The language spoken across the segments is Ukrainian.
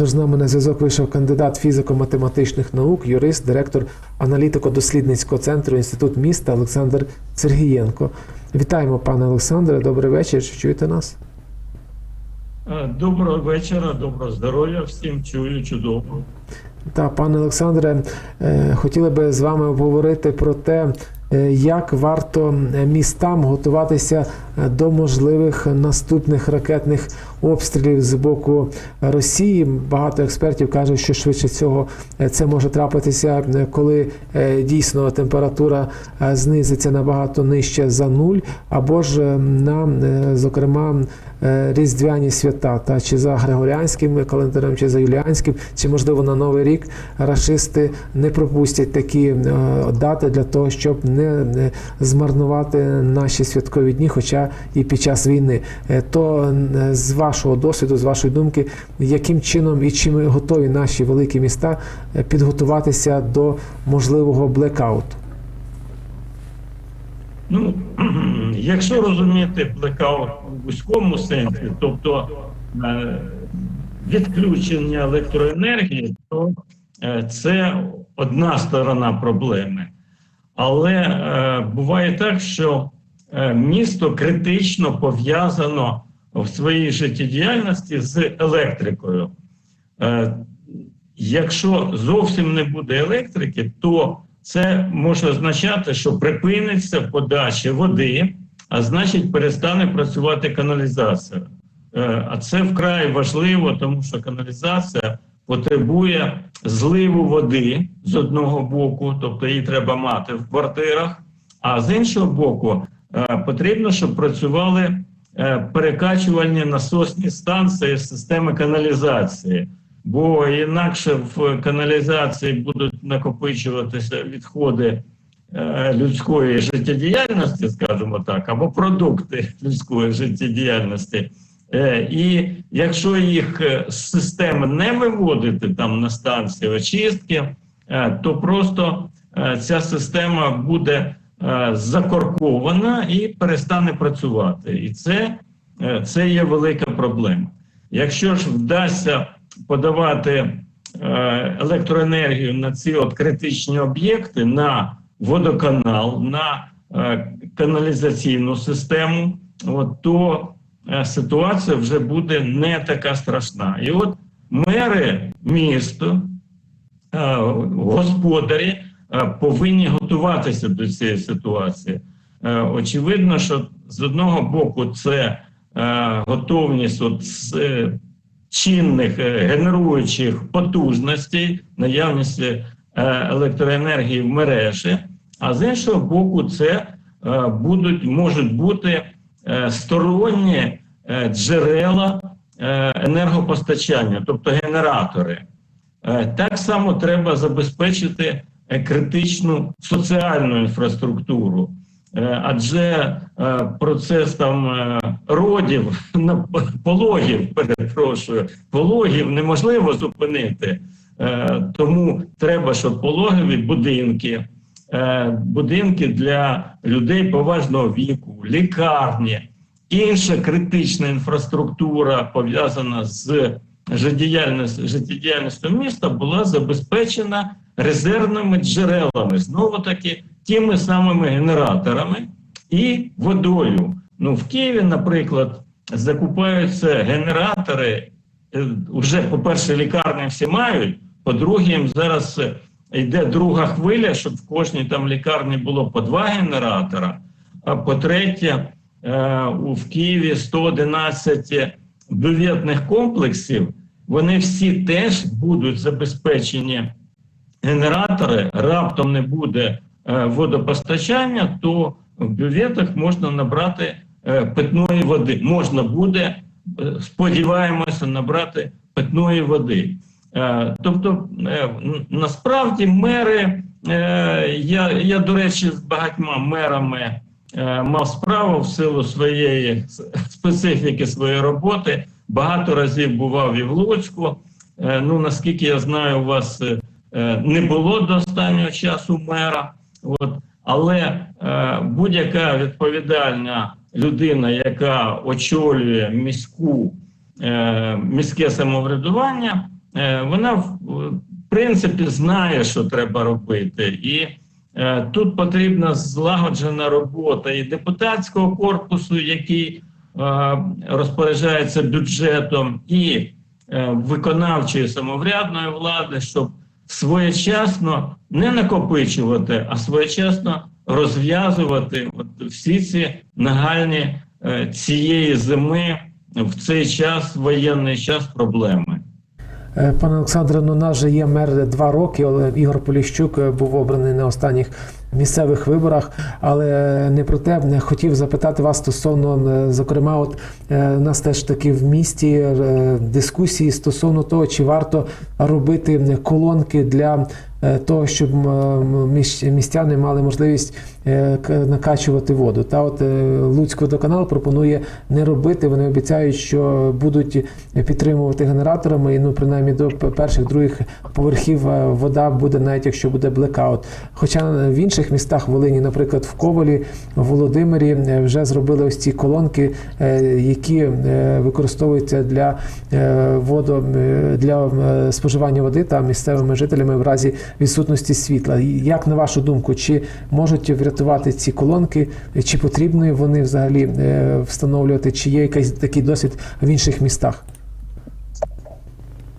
Отож, з нами на зв'язок вийшов кандидат фізико-математичних наук, юрист, директор аналітико-дослідницького центру Інститут міста Олександр Сергієнко. Вітаємо, пане Олександре. Добрий вечір. Чи чуєте нас? Е, Доброго вечора, доброго здоров'я всім чую чудово. Та, пане Олександре, е, хотіли би з вами обговорити про те, як варто містам готуватися е, до можливих наступних ракетних обстрілів з боку Росії. Багато експертів кажуть, що швидше всього е, це може трапитися, е, коли е, дійсно температура е, знизиться набагато нижче за нуль, або ж е, на е, зокрема е, різдвяні свята, та чи за григоріанським календарем, чи за юліанським, чи можливо на новий рік рашисти не пропустять такі е, дати для того, щоб не, змарнувати наші святкові дні, хоча і під час війни. Е, То е, з вашого досвіду, з вашої думки, яким чином і чим готові наші великі міста е, підготуватися до можливого блекауту? Ну, якщо розуміти блекаут вузькому сенсі, тобто е, відключення електроенергії, то е, це одна сторона проблеми. Але е, буває так, що місто критично пов'язано в своїй життєдіяльності з електрикою. Якщо зовсім не буде електрики, то це може означати, що припиниться подача води, а значить, перестане працювати каналізація. Е, А це вкрай важливо, тому що каналізація потребує зливу води з одного боку, тобто її треба мати в квартирах, а з іншого боку, е, потрібно, щоб працювали е, перекачувальні насосні станції системи каналізації. Бо інакше в каналізації будуть накопичуватися відходи людської життєдіяльності, скажімо так, або продукти людської життєдіяльності. Е, І якщо їх е, з системи не виводити там на станції очистки, е, то просто е, ця система буде е, закоркована і перестане працювати. І це, е, це є велика проблема. Якщо ж вдасться подавати е, електроенергію на ці от критичні об'єкти, на водоканал, на е, каналізаційну систему, от, то е, ситуація вже буде не така страшна. І от мери міста, е, господарі повинні готуватися до цієї ситуації. Очевидно, що з одного боку це готовність от чинних генеруючих потужностей, наявності е, електроенергії в мережі, а з іншого боку, це е, будуть можуть бути е, сторонні е, джерела енергопостачання, тобто генератори. Так само треба забезпечити критичну соціальну інфраструктуру. Адже процес там родів, пологів, перепрошую, пологів неможливо зупинити. Тому треба, щоб пологові будинки, будинки для людей поважного віку, лікарні, інша критична інфраструктура пов'язана з життєдіяльністю, життєдіяльністю міста була забезпечена резервними джерелами, знову таки тими самими генераторами і водою. Ну, в Києві, наприклад, закупаються генератори. е, Уже, по-перше, лікарні всі мають, по-друге, їм зараз е, йде друга хвиля, щоб в кожній там лікарні було по два генератора. А по-третє, е, в Києві 111 бюветних комплексів, вони всі теж будуть забезпечені генератори, раптом не буде е, водопостачання, то в бюветах можна набрати е, питної води. Можна буде, сподіваємося, набрати питної води. Е, Тобто, е, насправді мери, е, я, я, до речі, з багатьма мерами мав справу в силу своєї специфіки своєї роботи. Багато разів бував і в Луцьку. Ну, наскільки я знаю, у вас не було до останнього часу мера. От. Але будь-яка відповідальна людина, яка очолює міську, міське самоврядування, вона в принципі знає, що треба робити, і е, тут потрібна злагоджена робота і депутатського корпусу, який е, розпоряджається бюджетом, і е, виконавчої самоврядної влади, щоб своєчасно не накопичувати, а своєчасно розв'язувати всі ці нагальні е, цієї зими в цей час, воєнний час, проблеми. Е, Пане Олександре, ну нас же є мер два роки. але Ігор Поліщук е, був обраний на останніх місцевих виборах, але не про те Не хотів запитати вас стосовно, е, зокрема, от у нас теж таки в місті дискусії стосовно того, чи варто робити колонки для того, щоб міщ- містяни мали можливість накачувати воду. Та от е, Луцький водоканал пропонує не робити. Вони обіцяють, що будуть підтримувати генераторами, і ну принаймні до перших других поверхів е, вода буде, навіть якщо буде блекаут. Хоча в інших містах Волині, наприклад, в Ковалі, в Володимирі, е, вже зробили ось ці колонки, е, які е, використовуються для е, водо е, для е, споживання води та місцевими жителями в разі відсутності світла. Як на вашу думку, чи можуть врятувати ці колонки, чи потрібно вони взагалі е, встановлювати, чи є якийсь такий досвід в інших містах?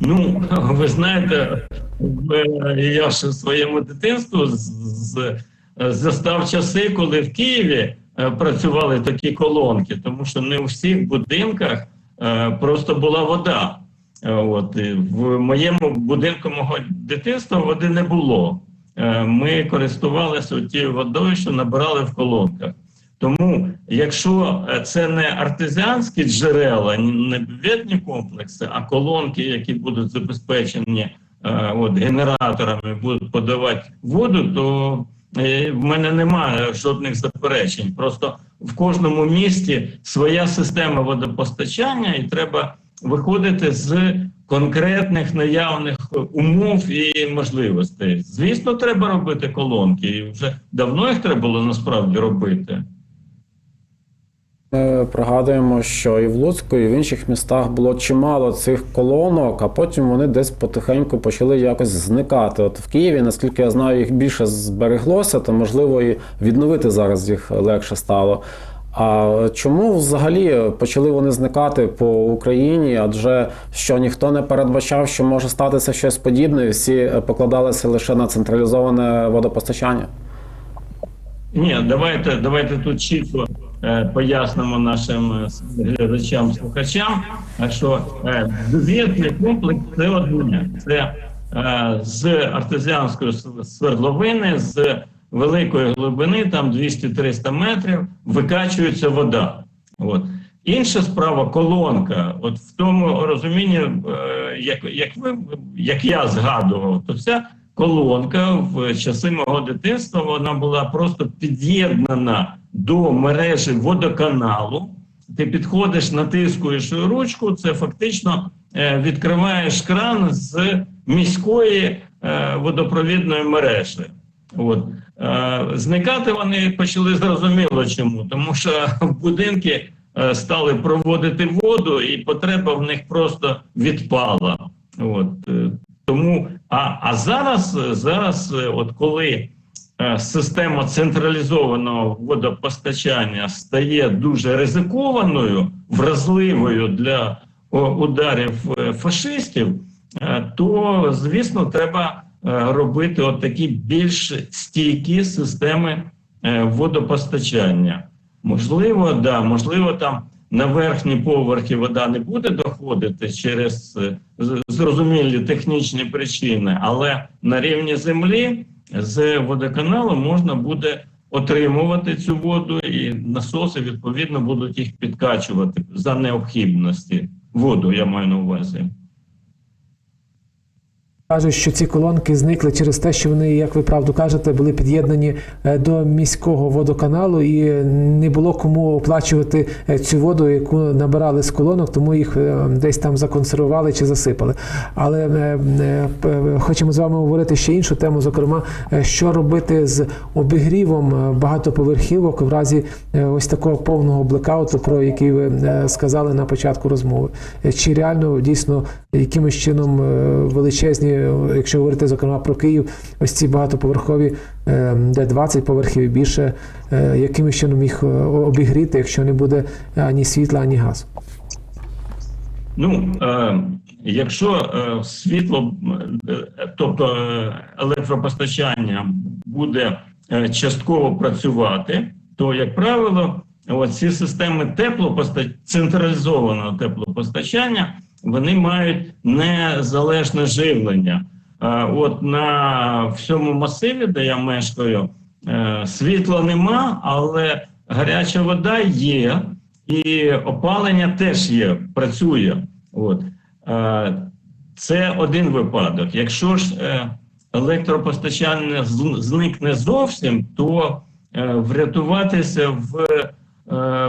Ну, ви знаєте, е, я ж в своєму дитинству застав часи, коли в Києві е, працювали такі колонки, тому що не у всіх будинках просто була вода. От в моєму будинку мого дитинства води не було. Е, Ми користувалися тією водою, що набирали в колонках. Тому, якщо е, це не артезіанські джерела, не бюветні комплекси, а колонки, які будуть забезпечені е, от, генераторами, будуть подавати воду, то в мене немає жодних заперечень. Просто в кожному місті своя система водопостачання, і треба виходити з конкретних наявних умов і можливостей. Звісно, треба робити колонки, і вже давно їх треба було насправді робити. Ми пригадуємо, що і в Луцьку, і в інших містах було чимало цих колонок, а потім вони десь потихеньку почали якось зникати. От в Києві, наскільки я знаю, їх більше збереглося, то можливо і відновити зараз їх легше стало. А чому взагалі почали вони зникати по Україні? Адже що ніхто не передбачав, що може статися щось подібне, і всі покладалися лише на централізоване водопостачання? Ні, давайте, давайте тут чітко е, пояснимо нашим е, глядачам, слухачам, е, що е, бюветний комплекс це одне. Це е, з артезіанської свердловини, з великої глибини, там 200-300 метрів, викачується вода. От. Інша справа колонка. От в тому розумінні, е, як, як ви як я згадував, то ця колонка в часи мого дитинства вона була просто під'єднана до мережі водоканалу. Ти підходиш, натискуєш ручку, це фактично е, відкриваєш кран з міської е, водопровідної мережі. От. Е, зникати вони почали зрозуміло чому, тому що будинки е, стали проводити воду, і потреба в них просто відпала. От. е, Тому, а, а зараз, зараз, от коли система централізованого водопостачання стає дуже ризикованою, вразливою для ударів фашистів, то звісно треба робити от такі більш стійкі системи е, водопостачання. Можливо, да, можливо, там на верхні поверхи вода не буде доходити через е, зрозумілі технічні причини, але на рівні землі з водоканалу можна буде отримувати цю воду, і насоси відповідно будуть їх підкачувати за необхідності. Воду я маю на увазі. Кажуть, що ці колонки зникли через те, що вони, як ви правду кажете, були під'єднані е, до міського водоканалу, і не було кому оплачувати е, цю воду, яку набирали з колонок, тому їх е, десь там законсервували чи засипали. Але хочемо з вами говорити ще іншу тему, зокрема, що робити з обігрівом багатоповерхівок в разі ось такого повного блекауту, про який ви сказали на початку розмови. Чи реально дійсно якимось чином величезні, якщо говорити зокрема про Київ, ось ці багатоповерхові, е, де 20 поверхів і більше, е, якимось чином їх е, обігріти, якщо не буде ані світла, ані газу? Ну, е, якщо світло, тобто електропостачання буде частково працювати, то, як правило, ці системи теплопоста... централізованого теплопостачання вони мають незалежне живлення. Е, От на всьому масиві, де я мешкаю, е, світла нема, але гаряча вода є, і опалення теж є, працює. От. Е, Це один випадок. Якщо ж електропостачання зникне зовсім, то врятуватися в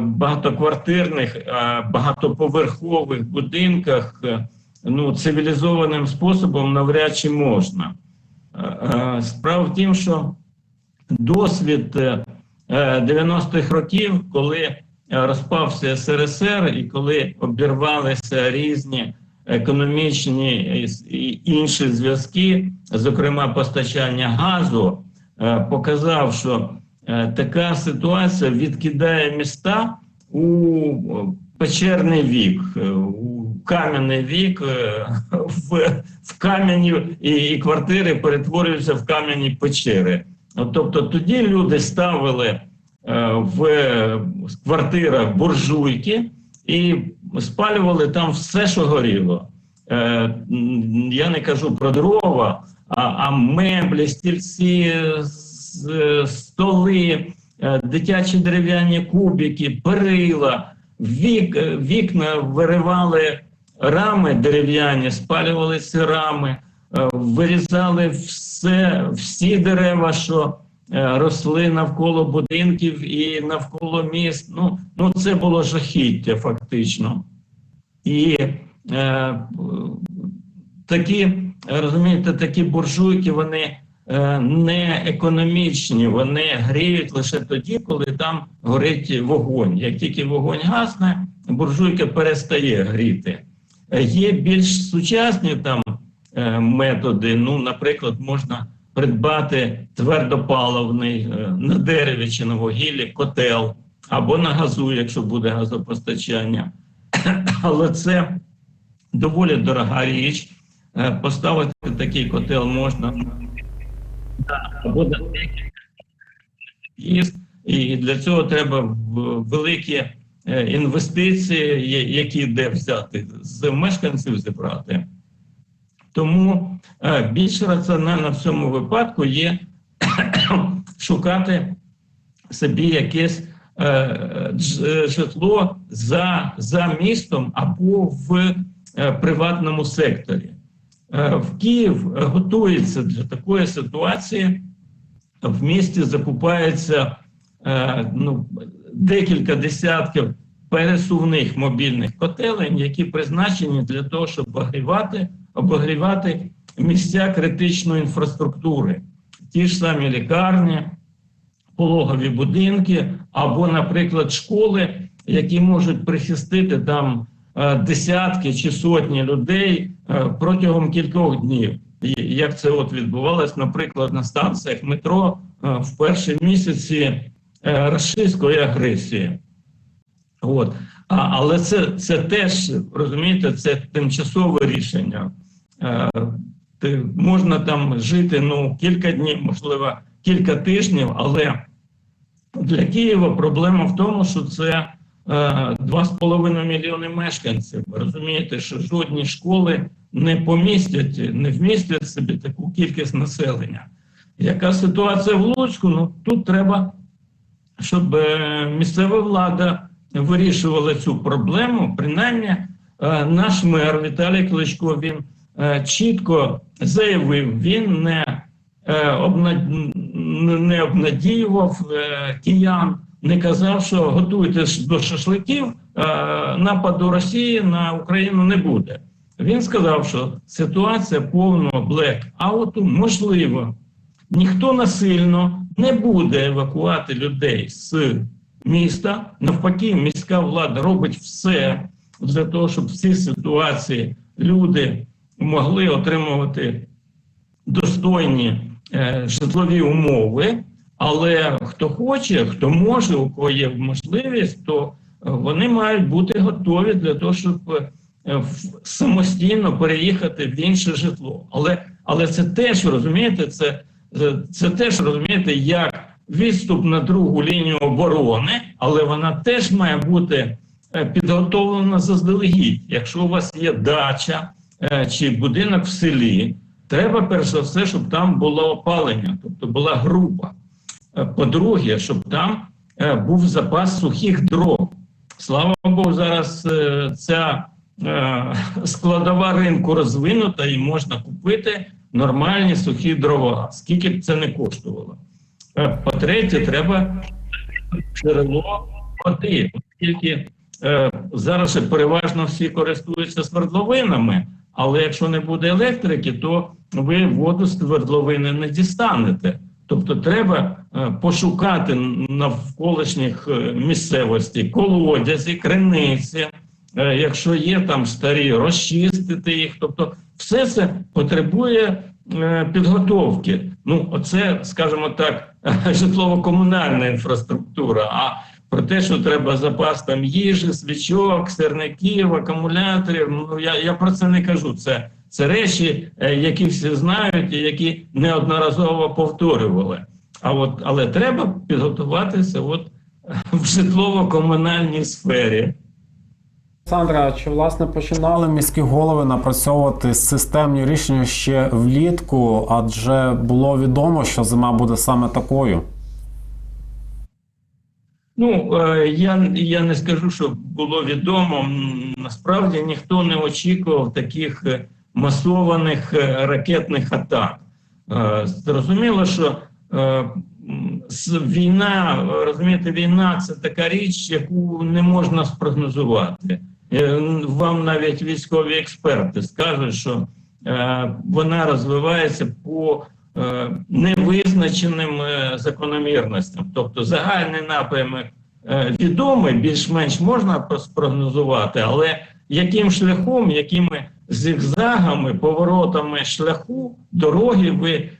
багатоквартирних, е, багатоповерхових будинках е, ну, цивілізованим способом навряд чи можна. Е, е, Справа в тім, що досвід е, е, 90-х років, коли е, розпався СРСР і коли обірвалися різні економічні і інші зв'язки, зокрема постачання газу, е, показав, що е, така ситуація відкидає міста у о, печерний вік, е, у кам'яний вік, е, в, в кам'яні і, і квартири перетворюються в кам'яні печери. Тобто тоді люди ставили е, в е, квартирах буржуйки і спалювали там все, що горіло. Е, Я не кажу про дрова, а, а меблі, стільці, е, столи, е, дитячі дерев'яні кубики, перила, вік, е, вікна виривали рами дерев'яні, спалювали ці рами, е, вирізали все, всі дерева, що е, росли навколо будинків і навколо міст. Ну, ну це було жахіття, фактично. І е, такі, е, розумієте, такі буржуйки, вони е, не економічні, вони гріють лише тоді, коли там горить вогонь. Як тільки вогонь гасне, буржуйка перестає гріти. Е, Є більш сучасні там е, методи. Ну, наприклад, можна придбати твердопаливний е, на дереві чи на вугіллі котел або на газу, якщо буде газопостачання. Але це доволі дорога річ. Е, Поставити такий котел можна декілька і для цього треба великі е, інвестиції, які де взяти з мешканців зібрати. Тому е, більш раціонально в цьому випадку є шукати собі якесь е, житло за, за містом або в приватному секторі. Е, В Київ е, готується для такої ситуації. В місті закупається е, ну, декілька десятків пересувних мобільних котелень, які призначені для того, щоб обігрівати, обігрівати місця критичної інфраструктури, ті ж самі лікарні, пологові будинки, або, наприклад, школи, які можуть прихистити там е, десятки чи сотні людей протягом кількох днів. І Як це от відбувалось, наприклад, на станціях метро е, в перші місяці е, рашистської агресії. От. А, але це, це теж розумієте, це тимчасове рішення. Е, ти, можна там жити ну, кілька днів, можливо, кілька тижнів, але для Києва проблема в тому, що це е, 2,5 мільйони мешканців. Розумієте, що жодні школи не помістять, не вмістять собі таку кількість населення. Яка ситуація в Луцьку? Ну тут треба, щоб е, місцева влада вирішувала цю проблему. Принаймні, е, наш мер Віталій Кличко він е, чітко заявив, він не, не обнадіював киян, не казав, що готуйтесь до шашликів, нападу Росії на Україну не буде. Він сказав, що ситуація повного блекауту можлива. Ніхто насильно не буде евакувати людей з міста. Навпаки, міська влада робить все для того, щоб в цій ситуації люди могли отримувати достойні е, житлові умови. Але хто хоче, хто може, у кого є можливість, то е, вони мають бути готові для того, щоб е, самостійно переїхати в інше житло. Але, але це теж розумієте, це, це, це теж розумієте, як відступ на другу лінію оборони, але вона теж має бути е, підготовлена заздалегідь. Якщо у вас є дача е, чи будинок в селі, треба перш за все, щоб там було опалення, тобто була група. Е, По-друге, щоб там е, був запас сухих дров. Слава Богу, зараз е, ця е, складова ринку розвинута і можна купити нормальні сухі дрова, скільки б це не коштувало. Е, По-третє, треба джерело води, оскільки е, зараз переважно всі користуються свердловинами, але якщо не буде електрики, то ви воду з свердловини не дістанете. Тобто треба е, пошукати навколишніх е, місцевості, колодязі, криниці, е, якщо є там старі, розчистити їх. Тобто, все це потребує е, підготовки. Ну, оце, скажімо так, житлово-комунальна інфраструктура. А про те, що треба запас там їжі, свічок, сирників, акумуляторів. Ну я, я про це не кажу. Це, це речі, е, які всі знають і які неодноразово повторювали. А от але треба підготуватися от в житлово-комунальній сфері. Олександра, чи власне починали міські голови напрацьовувати системні рішення ще влітку, адже було відомо, що зима буде саме такою? Ну е, я, я не скажу, що було відомо. Насправді ніхто не очікував таких е, масованих е, ракетних атак. Зрозуміло, що війна, розумієте, війна це така річ, яку не можна спрогнозувати. Е, Вам навіть військові експерти скажуть, що е, вона розвивається по е, невизначеним закономірностям. Тобто загальний напрямок відомий, більш-менш можна спрогнозувати, але яким шляхом, якими зигзагами, поворотами шляху, дороги ви,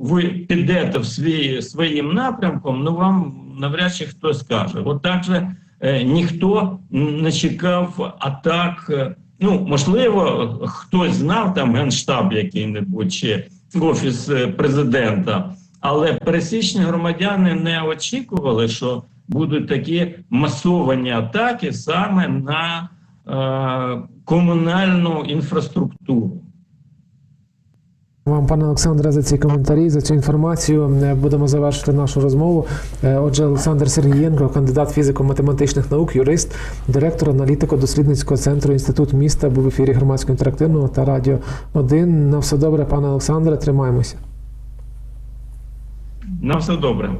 ви підете в свій, своїм напрямком, ну вам навряд чи хтось скаже. От так же ніхто не чекав атак. е, Ну, можливо, хтось знав там генштаб який-небудь чи офіс е, президента, але пересічні громадяни не очікували, що будуть такі масовані атаки саме на е, комунальну інфраструктуру. Вам, пане Олександре, за ці коментарі, за цю інформацію. Е, Будемо завершити нашу розмову. Е, Отже, Олександр Сергієнко, кандидат фізико-математичних наук, юрист, директор аналітико-дослідницького центру Інститут міста, був в ефірі громадського інтерактивного та радіо 1. На все добре, пане Олександре, тримаємося. На все добре.